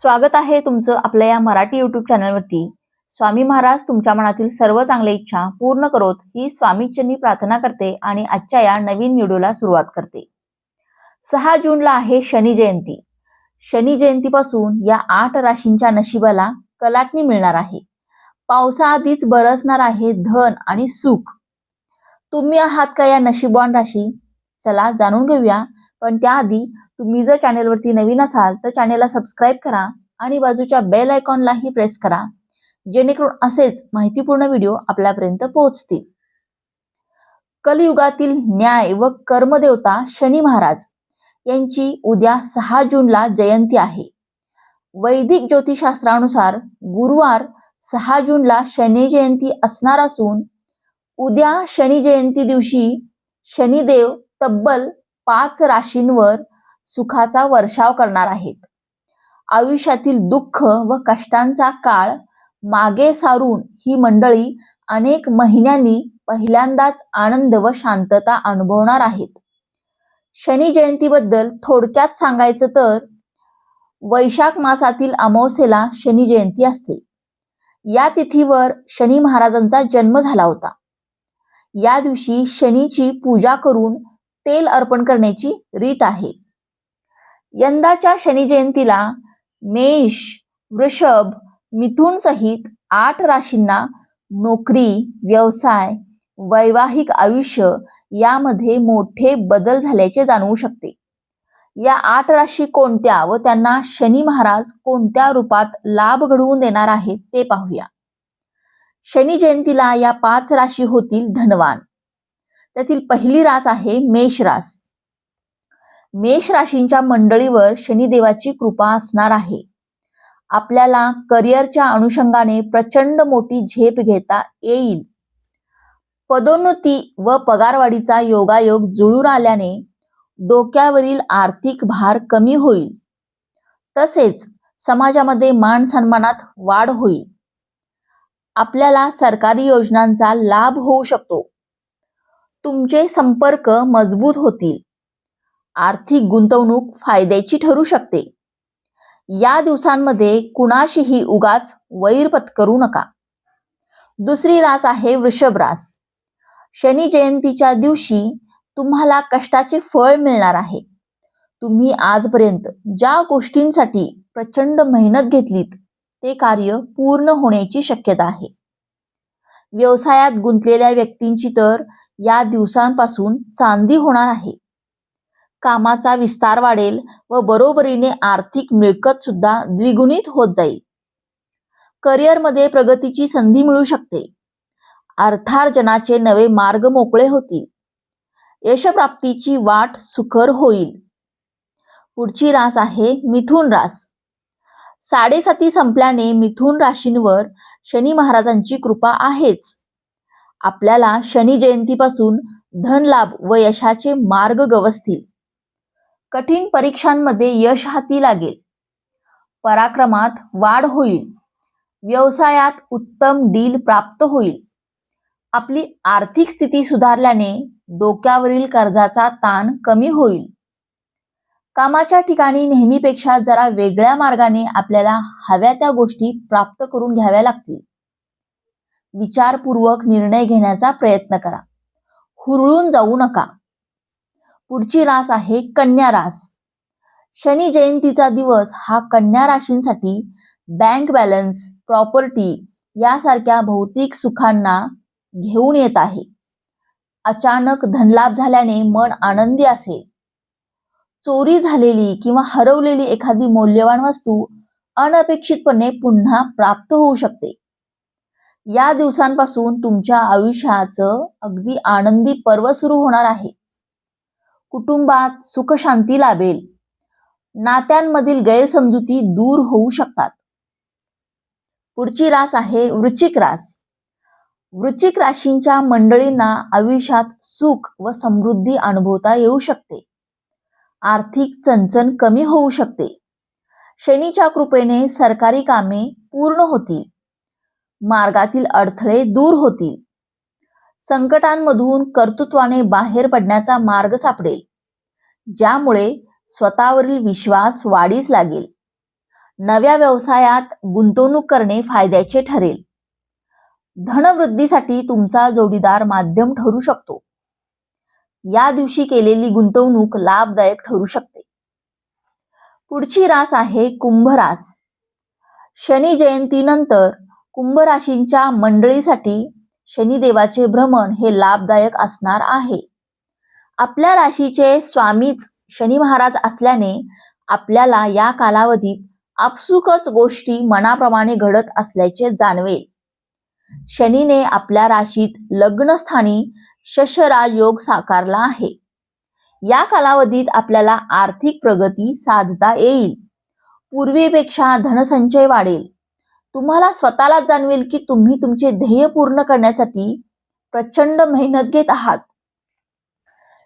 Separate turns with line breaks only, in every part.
स्वागत आहे तुमचं आपल्या या मराठी युट्यूब चॅनलवरती स्वामी महाराज तुमच्या मनातील सर्व चांगल्या इच्छा पूर्ण करोत ही स्वामीचरणी प्रार्थना करते आणि आजच्या या नवीन व्हिडिओला सुरुवात करते. सहा जूनला आहे शनी जयंती. शनी जयंतीपासून या आठ राशींच्या नशिबाला कलाटणी मिळणार आहे. पावसाआधीच बरसणार आहे धन आणि सुख. तुम्ही आहात का या नशिबवान राशी? चला जाणून घेऊया. पण त्याआधी तुम्ही जर चॅनेलवरती नवीन असाल तर चॅनेलला सबस्क्राईब करा आणि बाजूच्या बेल आयकॉनलाही प्रेस करा. जेणेकरून असेच माहितीपूर्ण व्हिडिओ आपल्यापर्यंत पोहोचतील. कलयुगातील न्याय व कर्मदेवता शनी महाराज यांची उद्या सहा जूनला जयंती आहे. वैदिक ज्योतिषशास्त्रानुसार गुरुवार सहा जूनला शनी जयंती असणार असून उद्या शनी जयंती दिवशी शनिदेव तब्बल पाच राशींवर सुखाचा वर्षाव करणार आहेत. आयुष्यातील दुःख व कष्टांचा काळ मागे सारून ही मंडळी अनेक महिन्यांनी पहिल्यांदाच आनंद व शांतता अनुभवणार आहेत. शनी जयंतीबद्दल थोडक्यात सांगायचं तर वैशाख मासातील अमावस्येला शनी जयंती असते. या तिथीवर शनी महाराजांचा जन्म झाला होता. या दिवशी शनीची पूजा करून तेल अर्पण करण्याची रीत आहे. यंदाच्या शनी जयंतीला मेष वृषभ मिथून सहित आठ राशींना नोकरी व्यवसाय वैवाहिक आयुष्य यामध्ये मोठे बदल झाल्याचे जाणवू शकते. या आठ राशी कोणत्या व त्यांना शनी महाराज कोणत्या रूपात लाभ घडवून देणार आहेत ते पाहूया. शनी जयंतीला या पाच राशी होतील धनवान. त्यातील पहिली रास आहे मेष रास. मेष राशींच्या मंडळीवर शनिदेवाची कृपा असणार आहे. आपल्याला करिअरच्या अनुषंगाने प्रचंड मोठी झेप घेता येईल. पदोन्नती व पगारवाढीचा योगायोग जुळून आल्याने डोक्यावरील आर्थिक भार कमी होईल. तसेच समाजामध्ये मान सन्मानात वाढ होईल. आपल्याला सरकारी योजनांचा लाभ होऊ शकतो. तुमचे संपर्क मजबूत होतील. आर्थिक गुंतवणूक फायद्याची ठरू शकते. या दिवसांमध्ये कुणाशीही उगाच वैर पत्करू नका. दुसरी रास आहे वृषभ रास. शनी जयंतीच्या दिवशी तुम्हाला कष्टाचे फळ मिळणार आहे. तुम्ही आजपर्यंत ज्या गोष्टींसाठी प्रचंड मेहनत घेतलीत ते कार्य पूर्ण होण्याची शक्यता आहे. व्यवसायात गुंतलेल्या व्यक्तींची तर या दिवसांपासून चांदी होणार आहे. कामाचा विस्तार वाढेल व बरोबरीने आर्थिक मिळकत सुद्धा द्विगुणित होत जाईल. करिअरमध्ये प्रगतीची संधी मिळू शकते. अर्थार्जनाचे नवे मार्ग मोकळे होतील. यशप्राप्तीची वाट सुकर होईल. पुढची रास आहे मिथुन रास. साडेसाती संपल्याने मिथुन राशींवर शनी महाराजांची कृपा आहेच. आपल्याला शनी जयंतीपासून धनलाभ व यशाचे मार्ग गवसतील. कठीण परीक्षांमध्ये यश हाती लागेल. पराक्रमात वाढ होईल. व्यवसायात उत्तम डील प्राप्त होईल. आपली आर्थिक स्थिती सुधारल्याने डोक्यावरील कर्जाचा ताण कमी होईल. कामाच्या ठिकाणी नेहमीपेक्षा जरा वेगळ्या मार्गाने आपल्याला हव्या त्या गोष्टी प्राप्त करून घ्याव्या लागतील. विचारपूर्वक निर्णय घेण्याचा प्रयत्न करा. हुरळून जाऊ नका. पुढची रास आहे कन्या रास. शनी जयंतीचा दिवस हा कन्या राशींसाठी बँक बॅलन्स प्रॉपर्टी यासारख्या भौतिक सुखांना घेऊन येत आहे. अचानक धनलाभ झाल्याने मन आनंदी असेल. चोरी झालेली किंवा हरवलेली एखादी मौल्यवान वस्तू अनपेक्षितपणे पुन्हा प्राप्त होऊ शकते. या दिवसांपासून तुमच्या आयुष्याचं अगदी आनंदी पर्व सुरू होणार आहे. कुटुंबात सुखशांती लाभेल. नात्यांमधील गैरसमजुती दूर होऊ शकतात. पुढची रास आहे वृश्चिक रास. वृश्चिक राशींच्या मंडळींना आयुष्यात सुख व समृद्धी अनुभवता येऊ शकते. आर्थिक चणचण कमी होऊ शकते. शनीच्या कृपेने सरकारी कामे पूर्ण होतील. मार्गातील अडथळे दूर होतील. संकटांमधून कर्तृत्वाने बाहेर पडण्याचा मार्ग सापडेल. ज्यामुळे स्वतःवरील विश्वास वाढीस लागेल. नव्या व्यवसायात गुंतवणूक करणे फायद्याचे ठरेल. धनवृद्धीसाठी तुमचा जोडीदार माध्यम ठरू शकतो. या दिवशी केलेली गुंतवणूक लाभदायक ठरू शकते. पुढची रास आहे कुंभ रास शनी जयंतीनंतर कुंभ राशींच्या मंडळीसाठी शनिदेवाचे भ्रमण हे लाभदायक असणार आहे. आपल्या राशीचे स्वामीच शनी महाराज असल्याने आपल्याला या कालावधीत आपसुकच गोष्टी मनाप्रमाणे घडत असल्याचे जाणवेल. शनीने आपल्या राशीत लग्नस्थानी शशराज योग साकारला आहे. या कालावधीत आपल्याला आर्थिक प्रगती साधता येईल. पूर्वीपेक्षा धनसंचय वाढेल. तुम्हाला स्वतःला जाणवेल की तुम्ही तुमचे ध्येय पूर्ण करण्यासाठी प्रचंड मेहनत घेत आहात.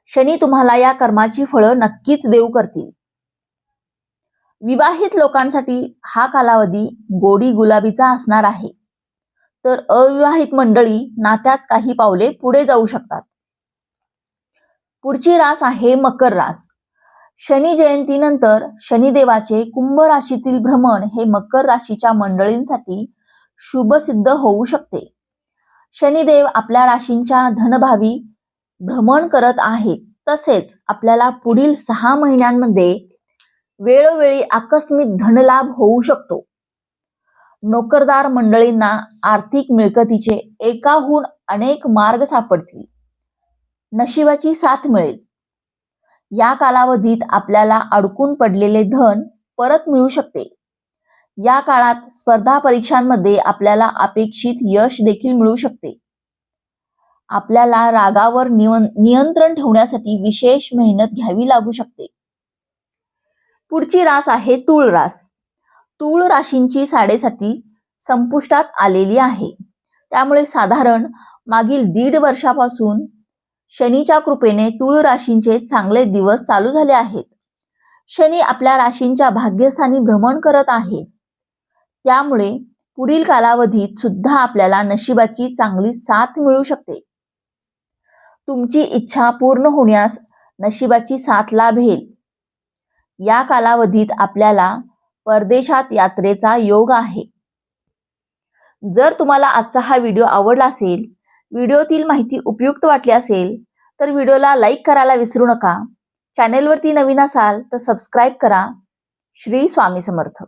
शनी तुम्हाला या कर्माची फळं नक्कीच देऊ करतील. विवाहित लोकांसाठी हा कालावधी गोडी गुलाबीचा असणार आहे. तर अविवाहित मंडळी नात्यात काही पावले पुढे जाऊ शकतात. पुढची रास आहे मकर रास. शनी जयंतीनंतर शनिदेवाचे कुंभ राशीतील भ्रमण हे मकर राशीच्या मंडळींसाठी शुभसिद्ध होऊ शकते. शनिदेव आपल्या राशींच्या धनभावी भ्रमण करत आहेत. तसेच आपल्याला पुढील सहा महिन्यांमध्ये वेळोवेळी आकस्मिक धनलाभ होऊ शकतो. नोकरदार मंडळींना आर्थिक मिळकतीचे एकाहून अनेक मार्ग सापडतील. नशिबाची साथ मिळेल. या कालावधीत आपल्याला अडकून पडलेले धन परत मिळू शकते. या काळात स्पर्धा परीक्षांमध्ये आपल्याला अपेक्षित यश देखील मिळू शकते. आपल्याला रागावर नियंत्रण ठेवण्यासाठी विशेष मेहनत घ्यावी लागू शकते. पुढची रास आहे तूळ रास. तूळ राशींची साडेसाठी संपुष्टात आलेली आहे. त्यामुळे साधारण मागील दीड वर्षापासून शनीच्या कृपेने तुळ राशींचे चांगले दिवस चालू झाले आहेत. शनी आपल्या राशींच्या भाग्यस्थानी भ्रमण करत आहे. त्यामुळे पुढील कालावधीत सुद्धा आपल्याला नशिबाची चांगली साथ मिळू शकते. तुमची इच्छा पूर्ण होण्यास नशिबाची साथ लाभेल या कालावधीत आपल्याला परदेशात यात्रेचा योग आहे. जर तुम्हाला आजचा हा व्हिडिओ आवडला असेल व्हिडिओतील माहिती उपयुक्त वाटली असेल तर व्हिडिओला लाईक करायला विसरू नका. चॅनेलवरती नवीन असाल तर सबस्क्राईब करा. श्री स्वामी समर्थ.